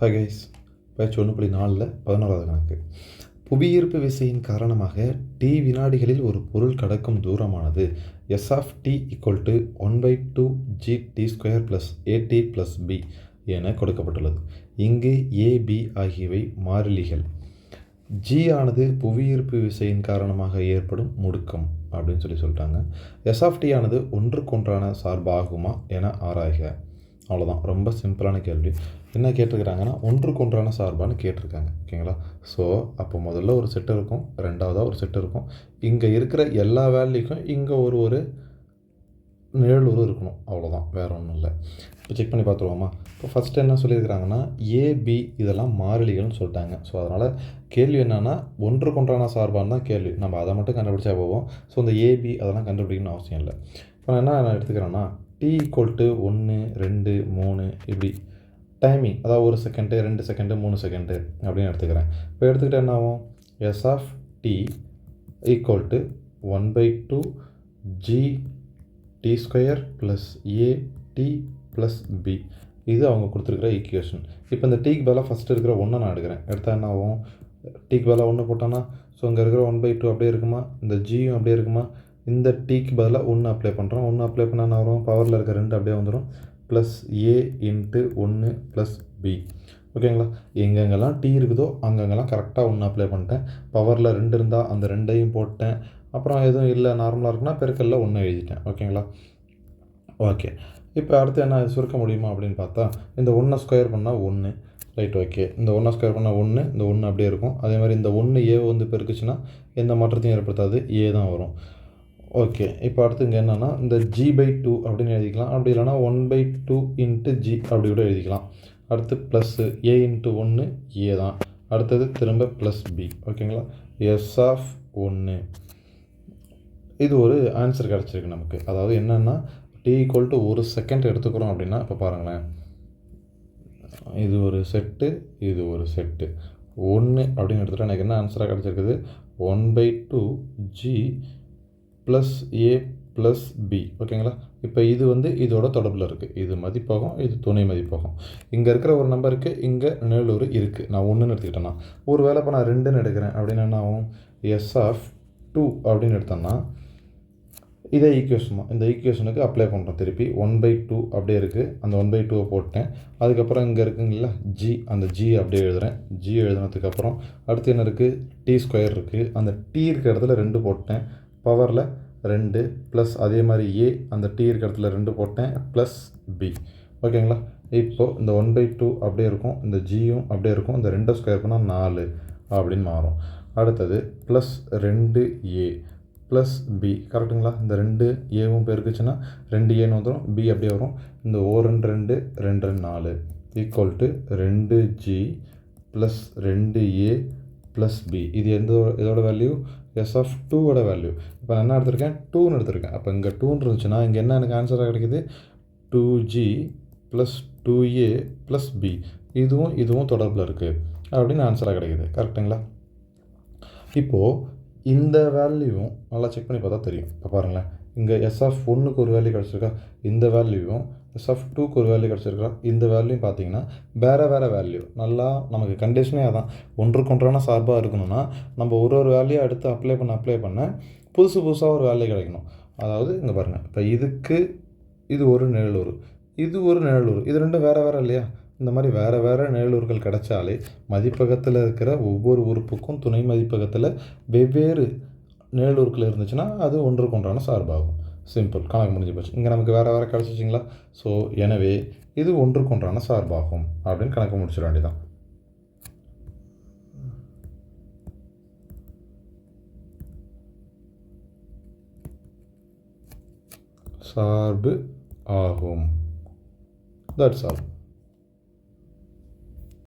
ஹகைஸ் பயிற்சி ஒன்று புள்ளி நாலில் பதினோராவது கணக்கு. புவியீர்ப்பு விசையின் காரணமாக டி வினாடிகளில் ஒரு பொருள் கடக்கும் தூரமானது. S of T equal to one by two G T square plus A T plus B என கொடுக்கப்பட்டுள்ளது. இங்கு ஏபி ஆகியவை மாறிலிகள். ஜி ஆனது புவியீர்ப்பு விசையின் காரணமாக ஏற்படும் முடுக்கம் அப்படின்னு சொல்லி சொல்லிட்டாங்க. எஸ் ஆஃப் டி ஆனது ஒன்றுக்கொன்றான சார்பாகுமா என ஆராய்க. அவ்வளோதான் ரொம்ப சிம்பிளான கேள்வி. என்ன கேட்டிருக்கிறாங்கன்னா ஒன்றுக்கு ஒன்றான சார்பான்னு கேட்டிருக்காங்க. ஓகேங்களா? ஸோ அப்போ முதல்ல ஒரு செட்டு இருக்கும் ரெண்டாவதாக ஒரு செட்டு இருக்கும். இங்கே இருக்கிற எல்லா வேல்யூக்கும் இங்கே ஒரு ஒரு நிழலூரும் இருக்கணும். அவ்வளோதான் வேறு ஒன்றும் இல்லை. இப்போ செக் பண்ணி பார்த்துருவோமா? இப்போ ஃபஸ்ட்டு என்ன சொல்லியிருக்கிறாங்கன்னா ஏபி இதெல்லாம் மாறிலிகள்னு சொல்லிட்டாங்க. ஸோ அதனால் கேள்வி என்னென்னா ஒன்றுக்கொன்றான சார்பான்னு தான் கேள்வி. நம்ம அதை மட்டும் கண்டுபிடிச்சா போவோம் ஸோ இந்த ஏபி அதெல்லாம் கண்டுபிடிக்கணும்னு அவசியம் இல்லை. இப்போ நான் என்ன நான் எடுத்துக்கிறேன்னா டி ஈக்குவல் டு ஒன்று ரெண்டு மூணு இப்படி டைமிங் அதாவது ஒரு செகண்டு ரெண்டு செகண்டு மூணு செகண்டு அப்படின்னு எடுத்துக்கிறேன். இப்போ எடுத்துக்கிட்டால் என்ன ஆகும்? S of T equal to one by two G T square plus A T plus B இது அவங்க கொடுத்துருக்குற ஈக்குவேஷன் இப்போ இந்த டீக்கு பதிலாக ஃபஸ்ட்டு இருக்கிற ஒன்றை நான் எடுக்கிறேன். எடுத்தால் என்ன ஆகும்? டீக்கு பதிலாக ஒன்று போட்டோன்னா ஸோ இங்கே இருக்கிற ஒன் பை டூ அப்படியே இருக்குமா? இந்த ஜியும் அப்படியே இருக்குமா? இந்த டீக்கு பதிலாக ஒன்று அப்ளை பண்ணுறோம் ஒன்று அப்ளை பண்ணால் என்ன வரும்? பவரில் இருக்க ரெண்டு அப்படியே வந்துடும் ப்ளஸ் ஏ இன்ட்டு ஒன்று ப்ளஸ் பி ஓகேங்களா எங்கெங்கெல்லாம் டி இருக்குதோ அங்கங்கெல்லாம் கரெக்டாக ஒன்று அப்ளை பண்ணிட்டேன். பவரில் ரெண்டு இருந்தால் அந்த ரெண்டையும் போட்டேன். அப்புறம் எதுவும் இல்லை நார்மலாக இருக்குன்னா பெருக்கல்ல ஒன்று எழுதிட்டேன். ஓகேங்களா ஓகே இப்போ அடுத்து என்ன சுருக்க முடியுமா அப்படின்னு பார்த்தா இந்த ஒன்றை ஸ்கொயர் பண்ணால் ஒன்று ரைட் ஓகே இந்த ஒன்றை ஸ்கொயர் பண்ணால் ஒன்று இந்த ஒன்று அப்படியே இருக்கும். அதே மாதிரி இந்த ஒன்று ஏ வந்து பெருக்குச்சுன்னா எந்த மாற்றத்தையும் ஏற்படுத்தாது ஏ தான் வரும். ஓகே இப்போ அடுத்து இங்கே என்னென்னா இந்த ஜி பை டூ அப்படின்னு எழுதிக்கலாம். அப்படி இல்லைனா one by two into G அப்படி கூட எழுதிக்கலாம். அடுத்து ப்ளஸ்ஸு ஏ இன்ட்டு ஒன்று ஏ தான். அடுத்தது திரும்ப ப்ளஸ் பி ஓகேங்களா எஸ் ஆஃப் ஒன்று இது ஒரு ஆன்சர் கிடச்சிருக்கு நமக்கு. அதாவது என்னென்னா டி ஈக்குவல் டு ஒரு செகண்ட் எடுத்துக்கிறோம் அப்படின்னா இப்போ பாருங்களேன். இது ஒரு செட்டு இது ஒரு செட்டு ஒன்று அப்படின்னு எடுத்துகிட்டா எனக்கு என்ன ஆன்சராக கிடச்சிருக்குது? One by two G plus A plus B ஓகேங்களா இப்போ இது வந்து இதோட தொடர்பில் இருக்குது இது மதிப்பாகும் இது துணை மதிப்பாகும். இங்கே இருக்கிற ஒரு நம்பருக்கு இங்கே நேலூர் இருக்குது நான் ஒன்றுன்னு எடுத்துக்கிட்டேன்னா ஒரு வேலை இப்போ நான் ரெண்டுன்னு எடுக்கிறேன் அப்படின்னு என்ன ஆகும்? எஸ் ஆஃப் டூ அப்படின்னு எடுத்தோன்னா இதே ஈக்குவேஷன் தான். இந்த ஈக்குவேஷனுக்கு அப்ளை பண்ணுறோம் திருப்பி. ஒன் பை டூ அப்படியே இருக்குது அந்த ஒன் பை டூவை போட்டேன். அதுக்கப்புறம் இங்கே இருக்குங்களா ஜி அந்த ஜி அப்படியே எழுதுகிறேன் ஜி எழுதுனதுக்கப்புறம் அடுத்து என்ன இருக்குது டி ஸ்கொயர் இருக்குது அந்த டி இருக்கிற இடத்துல ரெண்டு போட்டேன். பவரில் ரெண்டு ப்ளஸ் அதே மாதிரி ஏ அந்த டி இருக்கிற இடத்துல ரெண்டு போட்டேன் ப்ளஸ் பி ஓகேங்களா? இப்போது இந்த ஒன் பை டூ அப்படியே இருக்கும் இந்த ஜியும் அப்படியே இருக்கும் இந்த ரெண்டை ஸ்கொயர் பண்ணால் நாலு அப்படின்னு மாறும். அடுத்தது ப்ளஸ் ரெண்டு ஏ ப்ளஸ் பி கரெக்டுங்களா இந்த ரெண்டு ஏவும் பெருக்குச்சுன்னா ரெண்டு ஏன்னு வந்துடும் பி அப்படியே வரும். இந்த ஓ ரெண்டு ரெண்டு ரெண்டு ரெண்டு நாலு. ஈக்குவல் டு ரெண்டு ஜி ப்ளஸ் ரெண்டு ஏ ப்ளஸ் பி இது எந்த இதோட வேல்யூ எஸ் ஆஃப் டூவோட வேல்யூ இப்போ நான் என்ன எடுத்திருக்கேன்? டூன்னு எடுத்திருக்கேன். அப்போ இங்கே டூன்னு இருந்துச்சுன்னா இங்கே என்ன எனக்கு ஆன்சராக கிடைக்குது? Two G plus two A plus B இதுவும் இதுவும் தொடர்பில் இருக்குது அப்படின்னு ஆன்சராக கிடைக்குது. கரெக்டுங்களா இப்போது இந்த வேல்யூவும் நல்லா செக் பண்ணி பார்த்தா தெரியும். இப்போ பாருங்களேன். இங்கே எஸ் ஆஃப் ஒன்றுக்கு ஒரு வேல்யூ கிடச்சிருக்கா இந்த வேல்யூவும் எஸ் ஆஃப் டூக்கு ஒரு வேல்யூ கிடச்சிருக்கா இந்த வேல்யூ பார்த்தீங்கன்னா வேறு வேறு வேல்யூ நல்லா நமக்கு கண்டிஷனே அதான். ஒன்றுக்கு ஒன்றான சார்பாக இருக்கணும்னா நம்ம ஒரு ஒரு வேல்யூ எடுத்து அப்ளை பண்ண அப்ளை பண்ண புதுசு புதுசாக ஒரு வேல்யூ கிடைக்கணும். அதாவது இங்கே பாருங்கள் இப்போ இதுக்கு இது ஒரு நிழலூர் இது ஒரு நிழலூர் இது ரெண்டும் வேறு வேறு இல்லையா? இந்த மாதிரி வேறு வேறு நிழலூர்கள் கிடைச்சாலே மதிப்பகத்தில் இருக்கிற ஒவ்வொரு உறுப்புக்கும் துணை மதிப்பகத்தில் வெவ்வேறு நிழலூர்கள் இருந்துச்சுன்னா அது ஒன்றுக்கு ஒன்றான சார்பாகும். சிம்பிள் கணக்கு முடிஞ்சு போச்சு. இங்கே நமக்கு வேறு வேறு கிடச்சிச்சிங்களா ஸோ எனவே இது ஒன்றுக்கு ஒன்றான சார்பாகும். அப்படின்னு கணக்கு முடிச்சிட வேண்டியதான் சார்பு ஆகும். That's all